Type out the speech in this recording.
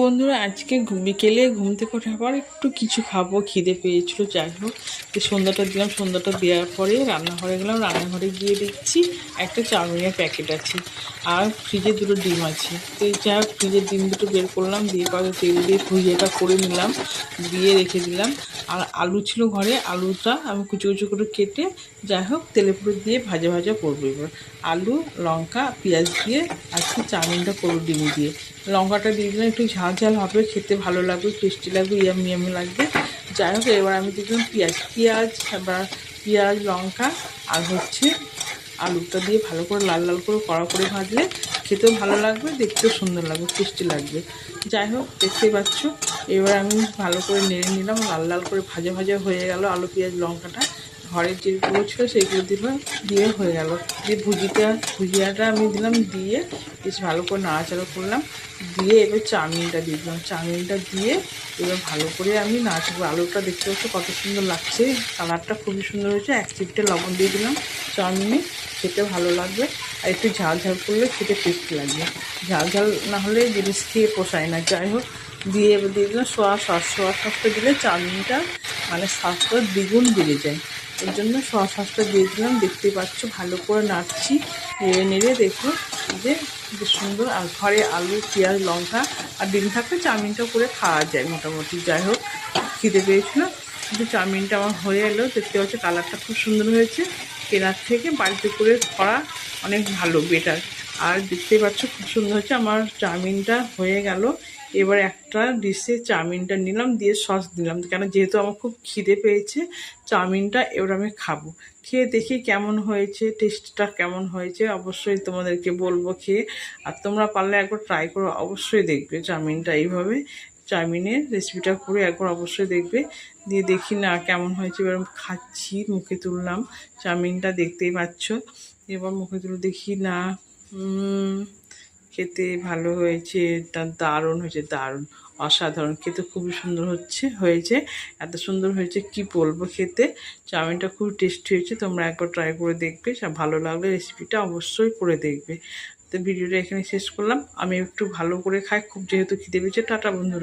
বন্ধুরা, আজকে বিকেলে ঘুম থেকে ওঠার পর একটু কিছু খাব, খিদে পেয়েছিল, যাই হোক। তো সন্ধ্যাটা দিলাম, সন্ধ্যাটা দেওয়ার পরে রান্নাঘরে গেলাম, রান্নাঘরে গিয়ে দেখছি একটা চাউমিনের প্যাকেট আছে আর ফ্রিজে দুটো ডিম আছে। তো যা ফ্রিজের ডিম দুটো বের করলাম, দিয়ে পরে তেল দিয়ে ভুজিয়াটা করে নিলাম, দিয়ে রেখে দিলাম। আর আলু ছিল ঘরে, আলুটা আমি কুচু কুচু করে কেটে, যাই হোক, তেলে পুরো দিয়ে ভাজা ভাজা করব এবার। আলু, লঙ্কা, পেঁয়াজ দিয়ে আজকে চাউমিনটা করব ডিম দিয়ে। লঙ্কাটা দিয়ে দিলাম, একটু ঝাল ঝাল হবে, খেতে ভালো লাগবে, টেস্টি লাগবে, ইয়ামি ইয়ামি লাগবে। যাই হোক, এবার আমি দিলাম পেঁয়াজ। পেঁয়াজ, এবার পেঁয়াজ, লঙ্কা আর হচ্ছে আলুটা দিয়ে ভালো করে লাল লাল করে কড়া করে ভাজলে খেতেও ভালো লাগবে, দেখতেও সুন্দর লাগবে, টেস্টি লাগবে। যাই হোক দেখতে পাচ্ছ, এবার আমি ভালো করে নেড়ে নিলাম, লাল লাল করে ভাজা ভাজা হয়ে গেল আলু, পেঁয়াজ, লঙ্কাটা। ঘরের যেগুলো ছিল সেইগুলো দিলাম দিয়ে হয়ে গেল। দিয়ে ভুজিটা, ভুজিয়াটা আমি দিলাম দিয়ে বেশ ভালো করে নাড়াচাড়া করলাম। দিয়ে এবার চাউমিনটা দিয়ে দিলাম। চাউমিনটা দিয়ে এবার ভালো করে আমি নাড়াচাড়া আলুটা দেখতে পাচ্ছি কত সুন্দর লাগছে। কালারটা খুবই সুন্দর হয়েছে। এক চিপটে লবণ দিয়ে দিলাম চাউমিনে। খেতে ভালো লাগবে। আর একটু ঝাল ঝাল করলে খেতে টেস্টি লাগবে। ঝাল ঝাল না হলে জিনিস খেয়ে পোষায় না। যাই হোক, দিয়ে এবার দিয়ে দিলাম সোয়া সস। সোয়া সসটা দিলে চাউমিনটা মানে স্বাদটা দ্বিগুণ বেড়ে যায়। এর জন্য সসটা দিয়ে দিলাম। দেখতে পাচ্ছ, ভালো করে নাড়ছি। নেড়ে নেড়ে দেখো যে সুন্দর আর ঘরে আলু, পেঁয়াজ, লঙ্কা আর ডিম থাকলে চাউমিনটা করে খাওয়া যায় মোটামুটি। যাই হোক, খিদে পেয়েছিল। কিন্তু চাউমিনটা আমার হয়ে এলো। দেখতে পাচ্ছি, কালারটা খুব সুন্দর হয়েছে। কেনার থেকে বাড়িতে করে করা অনেক ভালো বেটার আর দেখতেই পাচ্ছ খুব সুন্দর হচ্ছে আমার চাউমিনটা হয়ে গেল। এবার একটা ডিশে চাউমিনটা নিলাম, দিয়ে সস দিলাম। কেন যেহেতু আমার খুব খিদে পেয়েছে, চাউমিনটা এবার আমি খাব। খেয়ে দেখি কেমন হয়েছে টেস্টটা কেমন হয়েছে। অবশ্যই তোমাদেরকে বলব খেয়ে। আর তোমরা পারলে একবার ট্রাই করো, অবশ্যই দেখবে চাউমিনটা এইভাবে। চাউমিনের রেসিপিটা করে একবার অবশ্যই দেখবে। দিয়ে দেখি না কেমন হয়েছে। এবার খাচ্ছি, মুখে তুললাম। চাউমিনটা দেখতেই পাচ্ছ। এবার মুখে তুলে দেখি না খেতে ভালো হয়েছে দারুণ হয়েছে, দারুণ, অসাধারণ, খেতে খুবই সুন্দর হচ্ছে, হয়েছে, এত সুন্দর হয়েছে, কি বলব খেতে? চাউমিনটা খুব টেস্টি হয়েছে, তোমরা একবার ট্রাই করে দেখবে সব ভালো লাগলে রেসিপিটা অবশ্যই করে দেখবে। তো ভিডিওটা এখানে শেষ করলাম, আমি একটু ভালো করে খাই, খুব যেহেতু খেতে পেয়েছে, টাটা বন্ধুরা।